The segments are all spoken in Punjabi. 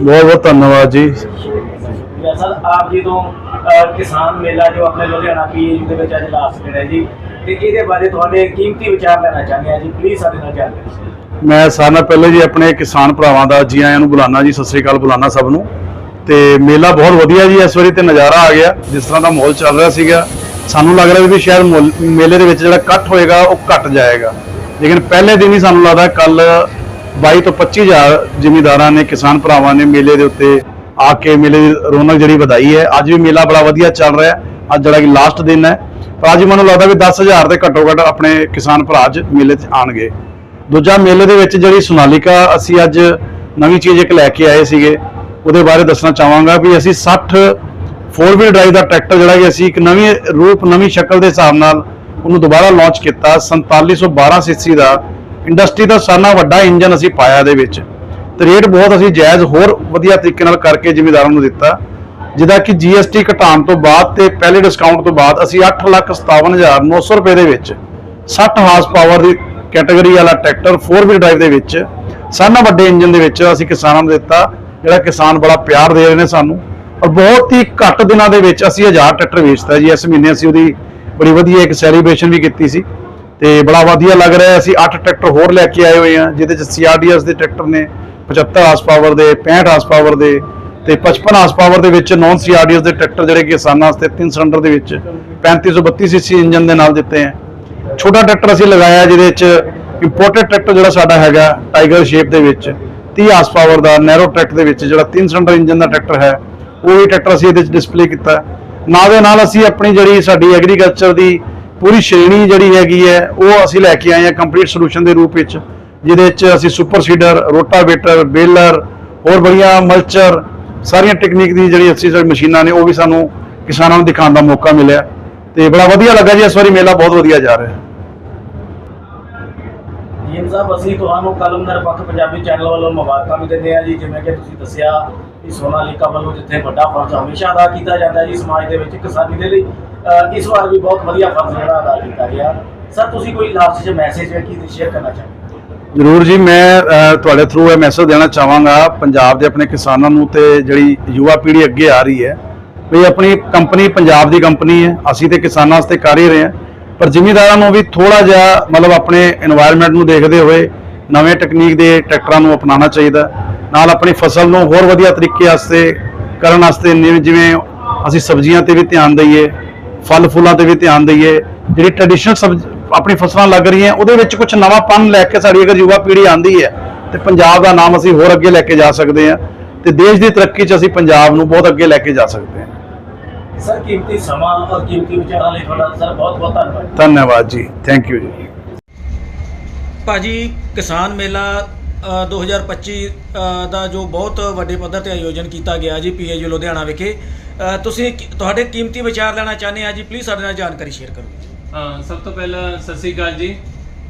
ਬਹੁਤ ਬਹੁਤ ਧੰਨਵਾਦ ਜੀ। ਜੀ ਸਰ ਆਪ ਜੀ ਤੋਂ ਅਹ, ਕਿਸਾਨ ਮੇਲਾ ਜੋ ਆਪਣੇ ਲੁਧਿਆਣਾ ਪੀਏਯੂ ਦੇ ਵਿੱਚ ਅੱਜ ਲਾਸਟ ਦਿਨ ਹੈ ਜੀ। ਤੇ ਇਹਦੇ ਬਾਰੇ ਤੁਹਾਡੇ ਕੀਮਤੀ ਵਿਚਾਰ ਲੈਣਾ ਚਾਹੁੰਦੇ ਆ ਜੀ। ਪਲੀਜ਼ ਸਾਡੇ ਨਾਲ ਜਾਣਕਾਰੀ ਦਿਓ ਮੈਂ ਸਾਰਿਆਂ ਨਾਲ ਪਹਿਲੇ ਜੀ ਆਪਣੇ ਕਿਸਾਨ ਭਰਾਵਾਂ ਦਾ ਜੀ ਆਇਆਂ ਨੂੰ ਬੁਲਾਣਾ ਜੀ। ਸਤਿ ਸ੍ਰੀ ਅਕਾਲ ਬੁਲਾਣਾ ਸਭ ਨੂੰ। ਤੇ ਮੇਲਾ ਬਹੁਤ ਵਧੀਆ ਜੀ। ਇਸ ਵਾਰੀ ਤੇ ਨਜ਼ਾਰਾ ਆ ਗਿਆ। ਜਿਸ ਤਰ੍ਹਾਂ ਦਾ ਮਾਹੌਲ ਚੱਲ ਰਿਹਾ ਸੀਗਾ ਸਾਨੂੰ ਲੱਗ ਰਿਹਾ ਵੀ ਸ਼ਾਇਦ ਮੁੱਲ- ਮੇਲੇ ਦੇ ਵਿੱਚ ਜਿਹੜਾ ਇਕੱਠ ਹੋਏਗਾ ਉਹ ਘਟ ਜਾਏਗਾ। ਲੇਕਿਨ ਪਹਿਲੇ ਦਿਨ ਹੀ ਸਾਨੂੰ ਲੱਗਦਾ ਕੱਲ 22 ਤੋਂ 25000 ਜ਼ਿਮੀਦਾਰਾਂ ਨੇ, ਕਿਸਾਨ ਭਰਾਵਾਂ ਨੇ ਮੇਲੇ ਦੇ ਉੱਤੇ ਆ ਕੇ ਮੇਲੇ ਦੀ ਰੌਣਕ ਜਿਹੜੀ ਵਧਾਈ ਹੈ। ਅੱਜ ਵੀ ਮੇਲਾ ਬੜਾ ਵਧੀਆ ਚੱਲ ਰਿਹਾ ਅੱਜ ਜਿਹੜਾ ਕਿ ਲਾਸਟ ਦਿਨ ਹੈ। ਪਰ ਅੱਜ ਮੈਨੂੰ ਲੱਗਦਾ ਵੀ 10000 ਦੇ ਘੱਟੋ ਘੱਟ ਆਪਣੇ ਕਿਸਾਨ ਭਰਾ ਅੱਜ ਮੇਲੇ 'ਚ ਆਣਗੇ ਦੂਜਾ ਮੇਲੇ ਦੇ ਵਿੱਚ ਜਿਹੜੀ ਸੋਨਾਲੀਕਾ, ਅਸੀਂ ਅੱਜ ਨਵੀਂ ਚੀਜ਼ ਇੱਕ ਲੈ ਕੇ ਆਏ ਸੀਗੇ। ਉਹਦੇ ਬਾਰੇ ਦੱਸਣਾ ਚਾਹਾਂਗਾ ਵੀ ਅਸੀਂ 60 4 ਵੀਲ ਡਰਾਈਵ ਦਾ ਟਰੈਕਟਰ ਜਿਹੜਾ ਕਿ ਅਸੀਂ ਇੱਕ ਨਵੀਂ ਰੂਪ, ਨਵੀਂ ਸ਼ਕਲ ਦੇ ਹਿਸਾਬ ਨਾਲ ਉਹਨੂੰ ਦੁਬਾਰਾ ਲਾਂਚ ਕੀਤਾ। 4712 ਸੀਸੀ ਦਾ ਇੰਡਸਟਰੀ ਦਾ ਸਾਨਾ ਵੱਡਾ ਇੰਜਨ ਅਸੀਂ ਪਾਇਆ ਇਹਦੇ ਵਿੱਚ ਤੇ ਰੇਟ ਬਹੁਤ ਅਸੀਂ ਜਾਇਜ਼ ਹੋਰ ਵਧੀਆ ਤਰੀਕੇ ਨਾਲ ਕਰਕੇ ਜ਼ਿਮੀਦਾਰਾਂ ਨੂੰ ਦਿੱਤਾ। ਜਿਹਦਾ ਕਿ GST ਘਟਾਉਣ ਤੋਂ ਬਾਅਦ ਤੇ ਪਹਿਲੇ ਡਿਸਕਾਊਂਟ ਤੋਂ ਬਾਅਦ ਅਸੀਂ 857900 ਰੁਪਏ ਦੇ ਵਿੱਚ 60 ਹਾਰਸ ਪਾਵਰ ਦੀ ਕੈਟਾਗਰੀ ਵਾਲਾ ਟਰੈਕਟਰ 4 ਵੀਲ ਡਰਾਈਵ ਦੇ ਵਿੱਚ ਸਾਨਾ ਵੱਡੇ ਇੰਜਨ ਦੇ ਵਿੱਚ ਅਸੀਂ ਕਿਸਾਨਾਂ ਨੂੰ ਦਿੱਤਾ। ਜਿਹੜਾ ਕਿਸਾਨ ਬੜਾ ਪਿਆਰ ਦੇ ਰਹੇ ਨੇ ਸਾਨੂੰ ਔਰ ਬਹੁਤ ਹੀ ਘੱਟ ਦਿਨਾਂ ਦੇ ਵਿੱਚ ਅਸੀਂ 1000 ਟਰੈਕਟਰ ਵੇਚਤਾ ਜੀ। ਇਸ ਮਹੀਨੇ ਅਸੀਂ ਉਹਦੀ ਬੜੀ ਵਧੀਆ ਇੱਕ ਸੈਲੀਬ੍ਰੇਸ਼ਨ ਵੀ ਕੀਤੀ ਸੀ। ਤੇ ਬੜਾ ਵਧੀਆ ਲੱਗ ਰਿਹਾ ਹੈ। ਅਸੀਂ 8 ਟਰੈਕਟਰ ਹੋਰ ਲੈ ਕੇ ਆਏ ਹੋਏ ਹਾਂ, ਜਿਹਦੇ ਚ ਸੀਆਰਡੀਐਸ ਦੇ ਟਰੈਕਟਰ ਨੇ 75 ਹਾਰਸ ਪਾਵਰ ਦੇ 65 ਹਾਰਸ ਪਾਵਰ ਦੇ ਤੇ 55 ਹਾਰਸ ਪਾਵਰ ਦੇ ਵਿੱਚ ਨਾਨ ਸੀਆਰਡੀਐਸ ਦੇ ਟਰੈਕਟਰ ਜਿਹੜੇ ਕਿ ਕਿਸਾਨਾਂ ਵਾਸਤੇ 3 ਸਿਲੰਡਰ ਦੇ ਵਿੱਚ 3532 ਸੀਸੀ ਇੰਜਨ ਦੇ ਨਾਲ ਦਿੱਤੇ ਹੈ ਛੋਟਾ ਟਰੈਕਟਰ ਅਸੀਂ ਲਗਾਇਆ ਜਿਹਦੇ ਚ ਇੰਪੋਰਟਡ ਟਰੈਕਟਰ ਜਿਹੜਾ ਸਾਡਾ ਹੈਗਾ ਟਾਈਗਰ ਸ਼ੇਪ ਦੇ ਵਿੱਚ 30 ਹਾਰਸ ਪਾਵਰ ਦਾ ਨੈਰੋ ਟਰੈਕ ਦੇ ਵਿੱਚ ਜਿਹੜਾ 3 ਸਿਲੰਡਰ ਇੰਜਨ ਦਾ ਟਰੈਕਟਰ ਹੈ, ਉਹ ਵੀ ਟਰੈਕਟਰ ਅਸੀਂ ਇਹਦੇ ਵਿੱਚ ਡਿਸਪਲੇ ਕੀਤਾ ਨਾਲ ਦੇ ਨਾਲ ਅਸੀਂ ਆਪਣੀ ਜਿਹੜੀ ਸਾਡੀ ਐਗਰੀਕਲਚਰ ਦੀ ਪੂਰੀ ਸ਼੍ਰੇਣੀ ਜਿਹੜੀ ਹੈਗੀ ਹੈ, ਉਹ ਅਸੀਂ ਲੈ ਕੇ ਆਏ ਹਾਂ ਕੰਪਲੀਟ ਸੋਲੂਸ਼ਨ ਦੇ ਰੂਪ ਵਿੱਚ, ਜਿਹਦੇ ਵਿੱਚ ਅਸੀਂ ਸੁਪਰ ਸੀਡਰ ਰੋਟਾਵੇਟਰ ਬੇਲਰ ਹੋਰ ਬੜੀਆਂ ਮਲਚਰ ਸਾਰੀਆਂ ਟੈਕਨੀਕ ਦੀ ਜਿਹੜੀ ਅਸੀਂ ਸਾਡੀ ਮਸ਼ੀਨਾਂ ਨੇ, ਉਹ ਵੀ ਸਾਨੂੰ ਕਿਸਾਨਾਂ ਨੂੰ ਦਿਖਾਉਣ ਦਾ ਮੌਕਾ ਮਿਲਿਆ। ਤੇ ਬੜਾ ਵਧੀਆ ਲੱਗਾ ਜੀ, ਇਸ ਵਾਰੀ ਮੇਲਾ ਬਹੁਤ ਵਧੀਆ ਜਾ ਰਿਹਾ। ਹੈ ਜੀਐਮ ਸਾਹਿਬ, ਅਸੀਂ ਤੁਹਾਨੂੰ ਕਲਮ ਨਿਰਪੱਖ ਪੰਜਾਬੀ ਚੈਨਲ ਵੱਲੋਂ ਮੁਬਾਰਕਾਂ ਵੀ ਦਿੰਦੇ ਆ ਜੀ, ਜਿਵੇਂ ਕਿ ਤੁਸੀਂ ਦੱਸਿਆ ਕਿ ਸੋਨਾਲੀਕਾ ਵੱਲੋਂ ਜਿੱਥੇ ਵੱਡਾ ਫਰਜ਼ ਹਮੇਸ਼ਾ ਅਦਾ ਕੀਤਾ ਜਾਂਦਾ ਜੀ ਸਮਾਜ ਦੇ ਵਿੱਚ, ਕਿਸਾਨੀ ਦੇ ਲਈ ਇਸ ਵਾਰ ਵੀ ਬਹੁਤ ਵਧੀਆ ਫਰਜ਼ ਜਿਹੜਾ ਅਦਾ ਕੀਤਾ ਗਿਆ। ਸਰ ਤੁਸੀਂ ਕੋਈ ਲਾਸਟ 'ਚ ਮੈਸੇਜ ਹੈ ਕੀ ਸ਼ੇਅਰ ਕਰਨਾ ਚਾਹੁੰਦੇ ਜ਼ਰੂਰ ਜੀ, ਮੈਂ ਤੁਹਾਡੇ ਥਰੂ ਇਹ ਮੈਸੇਜ ਦੇਣਾ ਚਾਹਾਂਗਾ ਪੰਜਾਬ ਦੇ ਆਪਣੇ ਕਿਸਾਨਾਂ ਨੂੰ ਤੇ ਜਿਹੜੀ ਯੁਵਾ ਪੀੜ੍ਹੀ ਅੱਗੇ ਆ ਰਹੀ ਹੈ। ਵੀ ਆਪਣੀ ਕੰਪਨੀ ਪੰਜਾਬ ਦੀ ਕੰਪਨੀ ਹੈ, ਅਸੀਂ ਤੇ ਕਿਸਾਨਾਂ ਵਾਸਤੇ ਕਰ ਹੀ ਰਹੇ ਹਾਂ। ਪਰ ਜ਼ਿਮੀਂਦਾਰਾਂ ਨੂੰ ਵੀ ਥੋੜਾ ਜਿਹਾ ਮਤਲਬ ਆਪਣੇ এনवायरमेंट ਨੂੰ ਦੇਖਦੇ ਹੋਏ ਨਵੇਂ ਟੈਕਨੀਕ ਦੇ ਟਰੈਕਟਰਾਂ ਨੂੰ ਅਪਣਾਉਣਾ ਚਾਹੀਦਾ। ਨਾਲ ਆਪਣੀ ਫਸਲ ਨੂੰ ਹੋਰ ਵਧੀਆ ਤਰੀਕੇ ਵਾਸਤੇ ਕਰਨ ਵਾਸਤੇ ਜਿਵੇਂ- ਅਸੀਂ ਸਬਜ਼ੀਆਂ ਤੇ ਵੀ ਧਿਆਨ ਦਈਏ ਫਲ ਫੁੱਲਾਂ ਤੇ ਵੀ ਧਿਆਨ ਦਈਏ ਜਿਹੜੀ ਟ੍ਰੈਡੀਸ਼ਨਲ ਸਬਜ਼ ਆਪਣੀ ਫਸਲਾਂ ਲੱਗ ਰਹੀਆਂ ਉਹਦੇ ਵਿੱਚ ਕੁਝ ਨਵਾਂਪਨ ਲੈ ਕੇ ਸਾਡੀ ਅਗਰ ਯੁਵਾ ਪੀੜ੍ਹੀ ਆਂਦੀ ਹੈ ਤੇ ਪੰਜਾਬ ਦਾ ਨਾਮ ਅਸੀਂ ਹੋਰ ਅੱਗੇ ਲੈ ਕੇ ਜਾ ਸਕਦੇ ਹਾਂ ਤੇ ਦੇਸ਼ ਦੀ ਤਰੱਕੀ 'ਚ ਅਸੀਂ ਪੰਜਾਬ ਨੂੰ ਬਹੁਤ ਅੱਗੇ ਲੈ ਕੇ ਜਾ ਸਕਦੇ ਹਾਂ। ਸਰ ਕੀਮਤੀ ਸਮਾਂ ਔਰ ਕੀਮਤੀ ਵਿਚਾਰਾਂ ਲਈ ਤੁਹਾਡਾ ਸਰ ਬਹੁਤ ਬਹੁਤ ਧੰਨਵਾਦ। ਧੰਨਵਾਦ ਜੀ ਥੈਂਕ ਯੂ ਜੀ। ਭਾਜੀ ਕਿਸਾਨ ਮੇਲਾ 2025 ਅ, ਦਾ ਜੋ ਬਹੁਤ ਵੱਡੇ ਪੱਧਰ ਤੇ ਆਯੋਜਨ ਕੀਤਾ ਗਿਆ ਜੀ ਪੀਏਯੂ ਲੁਧਿਆਣਾ ਵਿਖੇ। ਤੁਸੀਂ ਤੁਹਾਡੇ ਕੀਮਤੀ ਵਿਚਾਰ ਲੈਣਾ ਚਾਹੁੰਦੇ ਆ ਜੀ ਪਲੀਜ਼ ਸਾਡੇ ਨਾਲ ਜਾਣਕਾਰੀ ਸ਼ੇਅਰ ਕਰੋ। ਹਾਂ ਸਭ ਤੋਂ ਪਹਿਲਾਂ ਸਤਿ ਸ੍ਰੀ ਅਕਾਲ ਜੀ।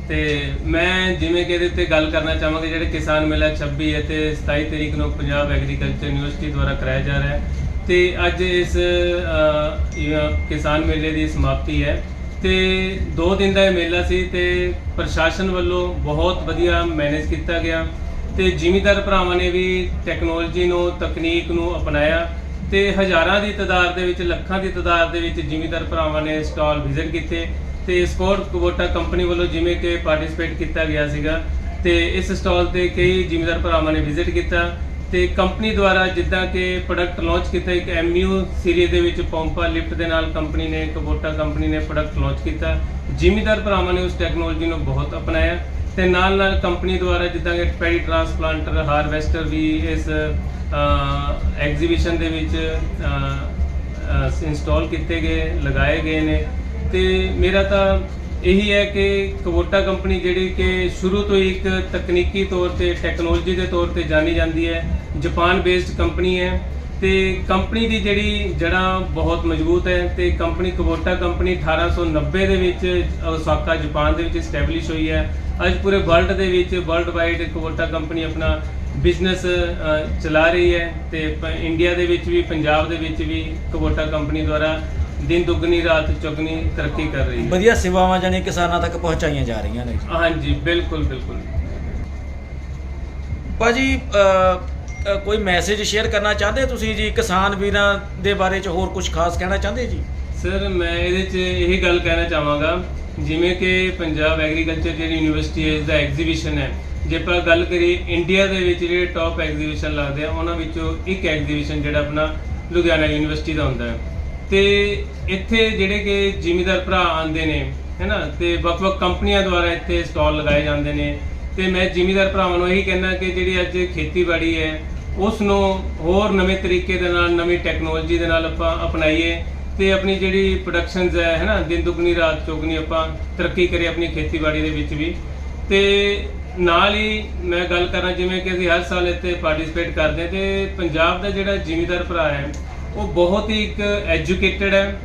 ਤੇ ਮੈਂ ਜਿਵੇਂ ਕਿ ਇਹਦੇ ਤੇ ਗੱਲ ਕਰਨਾ ਚਾਹਾਂਗਾ ਜਿਹੜੇ ਕਿਸਾਨ ਮੇਲਾ 26 ਅਤੇ 27 ਤਰੀਕ ਨੂੰ ਪੰਜਾਬ ਐਗਰੀਕਲਚਰ ਯੂਨੀਵਰਸਿਟੀ ਦੁਆਰਾ ਕਰਾਇਆ ਜਾ ਰਿਹਾ ਹੈ। ਤੇ ਅੱਜ ਇਸ ਕਿਸਾਨ ਮੇਲੇ ਦੀ ਸਮਾਪਤੀ ਹੈ। ਤੇ 2 ਦਿਨ ਦਾ ਇਹ ਮੇਲਾ ਸੀ ਤੇ ਪ੍ਰਸ਼ਾਸਨ ਵੱਲੋਂ ਬਹੁਤ ਵਧੀਆ ਮੈਨੇਜ ਕੀਤਾ ਗਿਆ ਤੇ ਜ਼ਿਮੀਦਾਰ ਭਰਾਵਾਂ ਨੇ ਵੀ ਟੈਕਨੋਲੋਜੀ ਨੂੰ, ਤਕਨੀਕ ਨੂੰ ਅਪਣਾਇਆ ਤੇ ਹਜ਼ਾਰਾਂ ਦੀ ਤਾਦਾਦ ਦੇ ਵਿੱਚ, ਲੱਖਾਂ ਦੀ ਤਾਦਾਦ ਦੇ ਵਿੱਚ ਜ਼ਿਮੀਦਾਰ ਭਰਾਵਾਂ ਨੇ ਸਟਾਲ ਵਿਜ਼ਿਟ ਕੀਤੇ ਤੇ ਸਪੋਰਟ ਕੁਬੋਟਾ ਕੰਪਨੀ ਵੱਲੋਂ ਜਿਵੇਂ ਕਿ ਪਾਰਟਿਸਿਪੇਟ ਕੀਤਾ ਗਿਆ ਸੀਗਾ ਤੇ ਇਸ ਸਟਾਲ ਤੇ ਕਈ ਜ਼ਿਮੀਦਾਰ ਭਰਾਵਾਂ ਨੇ ਵਿਜ਼ਿਟ ਕੀਤਾ ਤੇ ਕੰਪਨੀ ਦੁਆਰਾ ਜਿੱਦਾਂ ਕਿ ਪ੍ਰੋਡਕਟ ਲਾਂਚ ਕੀਤਾ, ਇੱਕ ਐਮਯੂ ਸੀਰੀਜ਼ ਦੇ ਵਿੱਚ ਪੰਪਾ ਲਿਫਟ ਦੇ ਨਾਲ ਕੰਪਨੀ ਨੇ ਕਬੋਟਾ ਕੰਪਨੀ ਨੇ ਪ੍ਰੋਡਕਟ ਲਾਂਚ ਕੀਤਾ। ਜ਼ਿਮੀਦਾਰ ਭਰਾਵਾਂ ਨੇ ਉਸ ਟੈਕਨੋਲੋਜੀ ਨੂੰ ਬਹੁਤ ਅਪਣਾਇਆ ਤੇ ਨਾਲ ਨਾਲ ਕੰਪਨੀ ਦੁਆਰਾ ਜਿੱਦਾਂ ਕਿ ਪੈਰੀ ਟਰਾਂਸਪਲਾਂਟਰ, ਹਾਰਵੈਸਟਰ ਵੀ ਇਸ ਐਗਜ਼ੀਬਿਸ਼ਨ ਦੇ ਵਿੱਚ ਇੰਸਟਾਲ ਕੀਤੇ ਗਏ, ਲਗਾਏ ਗਏ ਨੇ। ਤੇ ਮੇਰਾ ਤਾਂ ਇਹੀ ਹੈ ਕਿ ਕਵੋਟਾ ਕੰਪਨੀ ਜਿਹੜੀ ਕਿ ਸ਼ੁਰੂ ਤੋਂ ਹੀ ਇੱਕ ਤਕਨੀਕੀ ਤੌਰ ਤੇ ਟੈਕਨੋਲੋਜੀ ਦੇ ਤੌਰ ਤੇ ਜਾਣੀ ਜਾਂਦੀ ਹੈ। ਜਾਪਾਨ ਬੇਸਡ ਕੰਪਨੀ ਹੈ ਤੇ ਕੰਪਨੀ ਦੀ ਜਿਹੜੀ ਜੜ੍ਹਾਂ ਬਹੁਤ ਮਜ਼ਬੂਤ ਹੈ ਤੇ ਕੰਪਨੀ ਕਵੋਟਾ ਕੰਪਨੀ 1890 ਦੇ ਵਿੱਚ ਓਸਾਕਾ ਜਾਪਾਨ ਦੇ ਵਿੱਚ ਸਟੈਬਲਿਸ਼ ਹੋਈ ਹੈ। ਅੱਜ ਪੂਰੇ ਵਰਲਡ ਦੇ ਵਿੱਚ ਵਰਲਡ ਵਾਈਡ ਕਵੋਟਾ ਕੰਪਨੀ ਆਪਣਾ ਬਿਜ਼ਨਸ ਚਲਾ ਰਹੀ ਹੈ ਤੇ ਪ- ਇੰਡੀਆ ਦੇ ਵਿੱਚ ਵੀ, ਪੰਜਾਬ ਦੇ ਵਿੱਚ ਵੀ ਕਵੋਟਾ ਕੰਪਨੀ ਦੁਆਰਾ ਦਿਨ ਦੁੱਗਣੀ ਰਾਤ ਚੌਗਣੀ ਤਰੱਕੀ ਕਰ ਰਹੀ ਹੈ। ਵਧੀਆ ਸੇਵਾਵਾਂ ਜਾਨੀ ਕਿਸਾਨਾਂ ਤੱਕ ਪਹੁੰਚਾਈਆਂ ਜਾ ਰਹੀਆਂ ਨੇ। ਹਾਂਜੀ ਬਿਲਕੁਲ ਬਿਲਕੁਲ। ਭਾਜੀ ਅ, ਅ, ਕੋਈ ਮੈਸੇਜ ਸ਼ੇਅਰ ਕਰਨਾ ਚਾਹੁੰਦੇ ਤੁਸੀਂ ਜੀ? ਕਿਸਾਨ ਵੀਰਾਂ ਦੇ ਬਾਰੇ ਚ ਹੋਰ ਕੁਝ ਖਾਸ ਕਹਿਣਾ ਚਾਹੁੰਦੇ ਜੀ? ਸਰ ਮੈਂ ਇਹਦੇ 'ਚ ਇਹੀ ਗੱਲ ਕਹਿਣਾ ਚਾਹਾਂਗਾ ਜਿਵੇਂ ਕਿ ਪੰਜਾਬ ਐਗਰੀਕਲਚਰ ਜਿਹੜੀ ਯੂਨੀਵਰਸਿਟੀ ਹੈ ਇਸ ਦਾ ਐਗਜ਼ੀਬਿਸ਼ਨ ਹੈ। ਜੇ ਆਪਾਂ ਗੱਲ ਕਰੀਏ ਇੰਡੀਆ ਦੇ ਵਿੱਚ ਜਿਹੜੇ ਟੌਪ ਐਗਜ਼ੀਬਿਸ਼ਨ ਲੱਗਦੇ ਆ ਉਹਨਾਂ ਵਿੱਚੋਂ ਇੱਕ ਐਗਜ਼ੀਬਿਸ਼ਨ ਜਿਹੜਾ ਆਪਣਾ ਲੁਧਿਆਣਾ ਯੂਨੀਵਰਸਿਟੀ ਦਾ ਹੁੰਦਾ ਹੈ। ਤੇ ਇੱਥੇ ਜਿਹੜੇ ਕਿ ਜ਼ਿਮੀਦਾਰ ਭਰਾ ਆਉਂਦੇ ਨੇ, ਹੈਨਾ, ਤੇ ਵੱਖ-ਵੱਖ ਕੰਪਨੀਆਂ ਦੁਆਰਾ ਇੱਥੇ ਸਟਾਲ ਲਗਾਏ ਜਾਂਦੇ ਨੇ। ਤੇ ਮੈਂ ਜ਼ਿਮੀਦਾਰ ਭਰਾਵਾਂ ਨੂੰ ਇਹੀ ਕਹਿਣਾ ਕਿ ਜਿਹੜੀ ਅੱਜ ਖੇਤੀਬਾੜੀ ਹੈ, ਉਸ ਨੂੰ ਹੋਰ ਨਵੇਂ ਤਰੀਕੇ ਦੇ ਨਾਲ, ਨਵੀਂ ਟੈਕਨੋਲੋਜੀ ਦੇ ਨਾਲ ਆਪਾਂ ਅਪਣਾਈਏ ਤੇ ਆਪਣੀ ਜਿਹੜੀ ਪ੍ਰੋਡਕਸ਼ਨਸ ਹੈ, ਹੈਨਾ, ਦਿਨ ਦੁਗਣੀ, ਰਾਤ ਚੌਗਣੀ ਆਪਾਂ ਤਰੱਕੀ ਕਰੀਏ ਆਪਣੀ ਖੇਤੀਬਾੜੀ ਦੇ ਵਿੱਚ ਵੀ। ਤੇ ਨਾਲ ਹੀ ਮੈਂ ਗੱਲ ਕਰਾਂ ਜਿਵੇਂ ਕਿ ਅਸੀਂ ਹਰ ਸਾਲ ਇੱਥੇ ਪਾਰਟਿਸਿਪੇਟ ਕਰਦੇ ਹਾਂ ਤੇ ਪੰਜਾਬ ਦਾ ਜਿਹੜਾ ਜ਼ਿਮੀਦਾਰ ਭਰਾ ਹੈ ਉਹ ਬਹੁਤ ਹੀ ਇੱਕ ਐਜੂਕੇਟਿਡ ਹੈ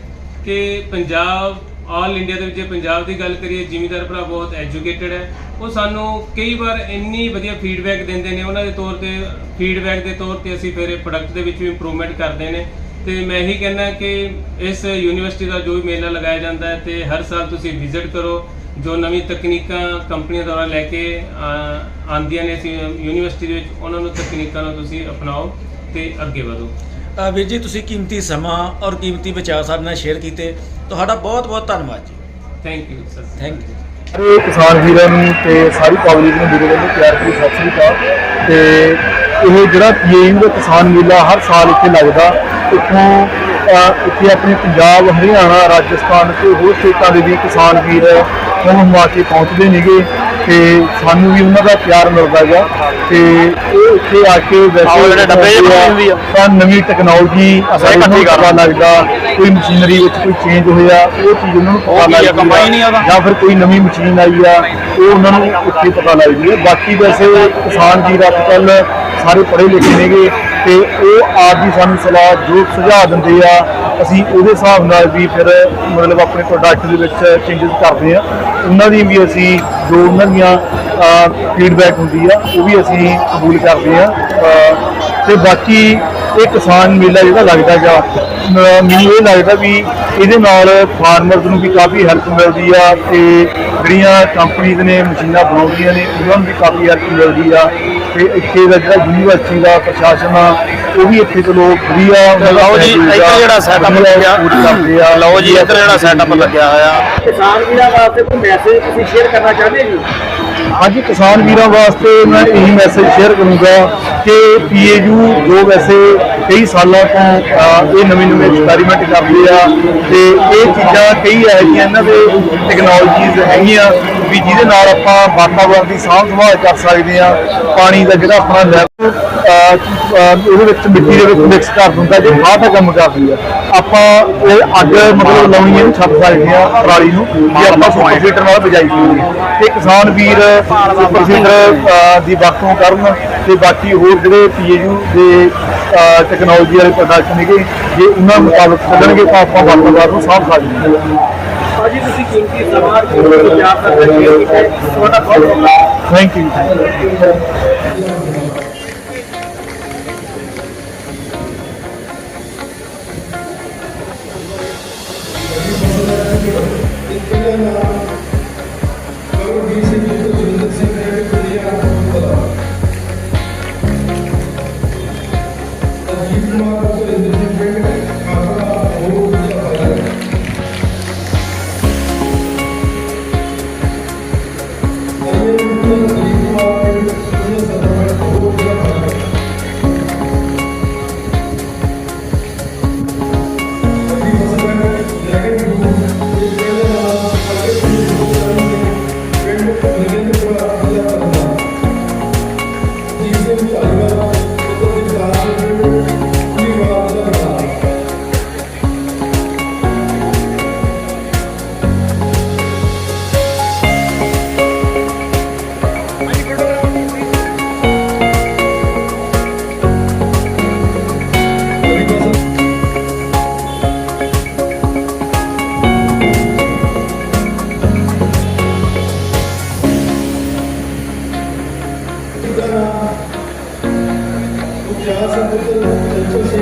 ਕਿ ਪੰਜਾਬ ਆਲ ਇੰਡੀਆ ਦੇ ਵਿੱਚ ਜੇ ਪੰਜਾਬ ਦੀ ਗੱਲ ਕਰੀਏ, ਜ਼ਿਮੀਦਾਰ ਭਰਾ ਬਹੁਤ ਐਜੂਕੇਟਡ ਹੈ। ਉਹ ਸਾਨੂੰ ਕਈ ਵਾਰ ਇੰਨੀ ਵਧੀਆ ਫੀਡਬੈਕ ਦਿੰਦੇ ਨੇ, ਉਹਨਾਂ ਦੇ ਤੌਰ ਤੇ ਫੀਡਬੈਕ ਦੇ ਤੌਰ ਤੇ ਅਸੀਂ ਫਿਰ ਇਹ ਪ੍ਰੋਡਕਟ ਦੇ ਵਿੱਚ ਵੀ ਇੰਪਰੂਵਮੈਂਟ ਕਰਦੇ ਨੇ। ਤੇ ਮੈਂ ਇਹੀ ਕਹਿੰਦਾ ਕਿ ਇਸ ਯੂਨੀਵਰਸਿਟੀ ਦਾ ਜੋ ਵੀ ਮੇਲਾ ਲਗਾਇਆ ਜਾਂਦਾ ਹੈ ਤੇ ਹਰ ਸਾਲ ਤੁਸੀਂ ਵਿਜ਼ਿਟ ਕਰੋ, ਜੋ ਨਵੀਂ ਤਕਨੀਕਾਂ ਕੰਪਨੀਆਂ ਦੁਆਰਾ ਲੈ ਕੇ ਆ- ਆਉਂਦੀਆਂ ਨੇ ਅਸੀਂ ਯੂਨੀਵਰਸਿਟੀ ਦੇ ਵਿੱਚ, ਉਹਨਾਂ ਨੂੰ ਤਕਨੀਕਾਂ ਨੂੰ ਤੁਸੀਂ ਅਪਣਾਓ ਤੇ ਅੱਗੇ ਵਧੋ। ਵੀਰ ਜੀ ਤੁਸੀਂ ਕੀਮਤੀ ਸਮਾਂ ਔਰ ਕੀਮਤੀ ਵਿਚਾਰ ਸਾਡੇ ਨਾਲ ਸ਼ੇਅਰ ਕੀਤੇ। ਤੁਹਾਡਾ ਬਹੁਤ ਬਹੁਤ ਧੰਨਵਾਦ ਜੀ। Thank you sir thank you ਸਾਰੇ ਕਿਸਾਨ ਵੀਰਾਂ ਨੂੰ ਤੇ ਸਾਰੀ ਪਬਲਿਕ ਨੂੰ ਮੇਰੇ ਵੱਲੋਂ ਪਿਆਰ ਭਰੀ ਸਤਿ ਸ੍ਰੀ ਅਕਾਲ। ਤੇ ਇਹ ਜਿਹੜਾ ਪੀਏਯੂ ਦਾ ਕਿਸਾਨ ਮੇਲਾ ਹਰ ਸਾਲ ਇੱਥੇ ਲੱਗਦਾ ਇੱਥੋਂ ਇੱਥੇ ਆਪਣੇ ਪੰਜਾਬ ਹਰਿਆਣਾ ਰਾਜਸਥਾਨ ਤੇ ਹੋਰ ਸਟੇਟਾਂ ਦੇ ਵੀ ਕਿਸਾਨ ਵੀਰ ਹੁਣ ਹੁਮਾ ਕੇ ਪਹੁੰਚਦੇ ਨੇਗੇ। ਤੇ ਸਾਨੂੰ ਵੀ ਉਹਨਾਂ ਦਾ ਪਿਆਰ ਮਿਲਦਾ ਹੈਗਾ ਤੇ ਉਹ ਇੱਥੇ ਆ ਕੇ ਵੈਸੇ ਤਾਂ ਨਵੀਂ ਟੈਕਨੋਲੋਜੀ ਸਾਰੇ ਇਕੱਠੀ ਪਤਾ ਲੱਗਦਾ ਕੋਈ ਮਸ਼ੀਨਰੀ ਵਿੱਚ ਕੋਈ ਚੇਂਜ ਹੋਇਆ ਉਹ ਚੀਜ਼ ਉਹਨਾਂ ਨੂੰ ਪਤਾ ਲੱਗਦੀ ਆ ਜਾਂ ਫਿਰ ਕੋਈ ਨਵੀਂ ਮਸ਼ੀਨ ਆਈ ਆ ਉਹ ਉਹਨਾਂ ਨੂੰ ਇੱਥੇ ਪਤਾ ਲੱਗਦੀ ਹੈ। ਬਾਕੀ ਵੈਸੇ ਕਿਸਾਨ ਵੀਰ ਅੱਜ ਕੱਲ ਸਾਰੇ ਪੜ੍ਹੇ ਲਿਖੇ ਨੇਗੇ ਤੇ ਉਹ ਆਪ ਵੀ ਸਾਨੂੰ ਸਲਾਹ ਜੋ ਸੁਝਾਅ ਦਿੰਦੇ ਆ ਅਸੀਂ ਉਹਦੇ ਹਿਸਾਬ ਨਾਲ ਵੀ ਫਿਰ ਮਤਲਬ ਆਪਣੇ ਪ੍ਰੋਡਕਟ ਦੇ ਵਿੱਚ ਚੇਂਜਸ ਕਰਦੇ ਆ ਉਹਨਾਂ ਦੀ ਵੀ ਅਸੀਂ ਜੋ ਉਹਨਾਂ ਦੀਆਂ ਫੀਡਬੈਕ ਹੁੰਦੀ ਆ, ਉਹ ਵੀ ਅਸੀਂ ਕਬੂਲ ਕਰਦੇ ਆ ਅਹ, ਤੇ ਬਾਕੀ ਇਹ ਕਿਸਾਨ ਮੇਲਾ ਜਿਹੜਾ ਲੱਗਦਾ ਗਿਆ ਮੈਨੂੰ ਇਹ ਲੱਗਦਾ ਵੀ ਇਹਦੇ ਨਾਲ ਫਾਰਮਰਸ ਨੂੰ ਵੀ ਕਾਫੀ ਹੈਲਪ ਮਿਲਦੀ ਆ ਤੇ ਜਿਹੜੀਆਂ ਕੰਪਨੀਆਂ ਨੇ ਮਸ਼ੀਨਾਂ ਬਣਾਉਂਦੀਆਂ ਨੇ ਉਹਨਾਂ ਨੂੰ ਵੀ ਕਾਫੀ ਹੈਲਪ ਮਿਲਦੀ ਆ। ਤੇ ਇੱਥੇ ਦਾ ਜਿਹੜਾ ਯੂਨੀਵਰਸਿਟੀ ਦਾ ਪ੍ਰਸ਼ਾਸਨ ਆ ਉਹ ਵੀ ਇੱਥੇ ਚਲੋ ਵਧੀਆ ਲਓ ਜੀ, ਇੱਧਰ ਜਿਹੜਾ setup ਲੱਗਿਆ। ਕਰਦੇ ਆ। ਲਓ ਜੀ ਇੱਧਰ ਜਿਹੜਾ ਸੈਟਅਪ ਲੱਗਿਆ ਹੋਇਆ। ਕਿਸਾਨ ਵੀਰਾਂ ਵਾਸਤੇ ਕੋਈ ਮੈਸੇਜ ਤੁਸੀਂ ਸ਼ੇਅਰ ਕਰਨਾ ਚਾਹੁੰਦੇ ਜੀ? ਅੱਜ ਕਿਸਾਨ ਵੀਰਾਂ ਵਾਸਤੇ ਮੈਂ ਇਹ ਮੈਸੇਜ ਸ਼ੇਅਰ ਕਰੂੰਗਾ ਕਿ ਪੀਏਯੂ ਜੋ ਵੈਸੇ ਕਈ ਸਾਲਾਂ ਤੋਂ ਇਹ ਨਵੇਂ ਨਵੇਂ ਐਕਸਪੈਰੀਮੈਂਟ ਕਰਦੇ ਆ ਤੇ ਇਹ ਚੀਜ਼ਾਂ ਕਈ ਐਸੀਆਂ ਇਹਨਾਂ ਦੇ ਟੈਕਨੋਲੋਜੀਜ਼ ਹੈਗੀਆਂ ਵੀ ਜਿਹਦੇ ਨਾਲ ਆਪਾਂ ਵਾਤਾਵਰਨ ਦੀ ਸਾਂਭ ਸੰਭਾਲ ਕਰ ਸਕਦੇ ਆ ਪਾਣੀ ਦਾ ਜਿਹੜਾ ਆਪਣਾ ਲੈਵਲ ਉਹਦੇ ਵਿੱਚ ਮਿੱਟੀ ਦੇ ਵਿੱਚ ਮਿਕਸ ਕਰ ਦਿੰਦਾ, ਜੇ ਬਾਹਰ ਦਾ ਕੰਮ ਕਰ ਆ ਆਪਾਂ ਇਹ ਅੱਗ ਮਤਲਬ ਲਾਉਣੀ ਹੈ ਛੱਡ ਸਕਦੇ ਆ ਪਰਾਲੀ ਨੂੰ, ਜੇ ਆਪਾਂ ਸੁਪਰ ਫੀਟਰ ਨਾਲ ਬਜਾਈ ਕਰੀਏ ਤੇ ਕਿਸਾਨ ਵੀਰ ਪ੍ਰੋਸੀਜਰ ਦੀ ਵਰਤੋਂ ਕਰਨ ਤੇ ਬਾਕੀ ਹੋਰ ਜਿਹੜੇ ਪੀਏਯੂ ਦੇ ਟੈਕਨੋਲੋਜੀ ਵਾਲੇ ਪ੍ਰੋਡਕਟ ਨੇਗੇ ਜੇ ਉਹਨਾਂ ਮੁਤਾਬਕ ਚੱਲਣਗੇ ਤਾਂ ਆਪਾਂ ਵਾਤਾਵਰਨ ਨੂੰ ਸਾਫ਼ ਕਰ ਦਿੰਦੇ ਭਾਜੀ ਤੁਸੀਂ ਕੀਮਤੀ ਸਮਾਂ ਪੰਜਾਬ ਦਾ ਧੰਨਵਾਦ ਥੈਂਕ ਯੂ Second Deus.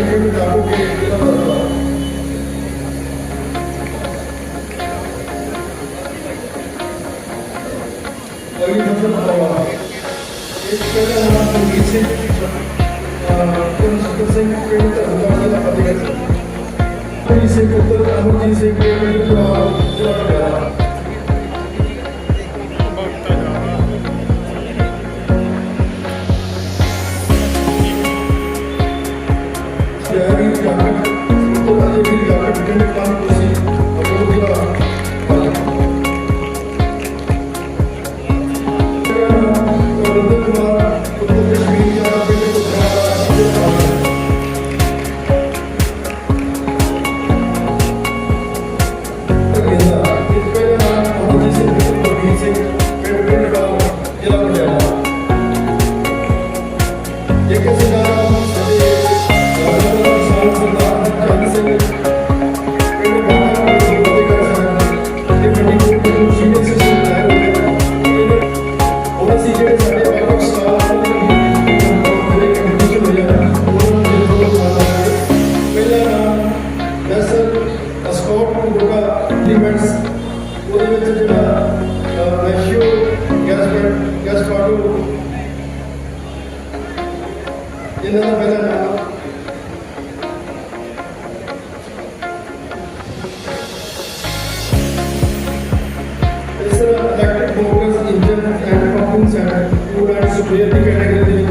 ਪੂਰਾ ਸੁਪੀਅਰ ਦੀ ਕੈਟਾਗਰੀ ਦੇ ਵਿੱਚ।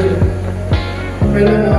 ਪਹਿਲਾ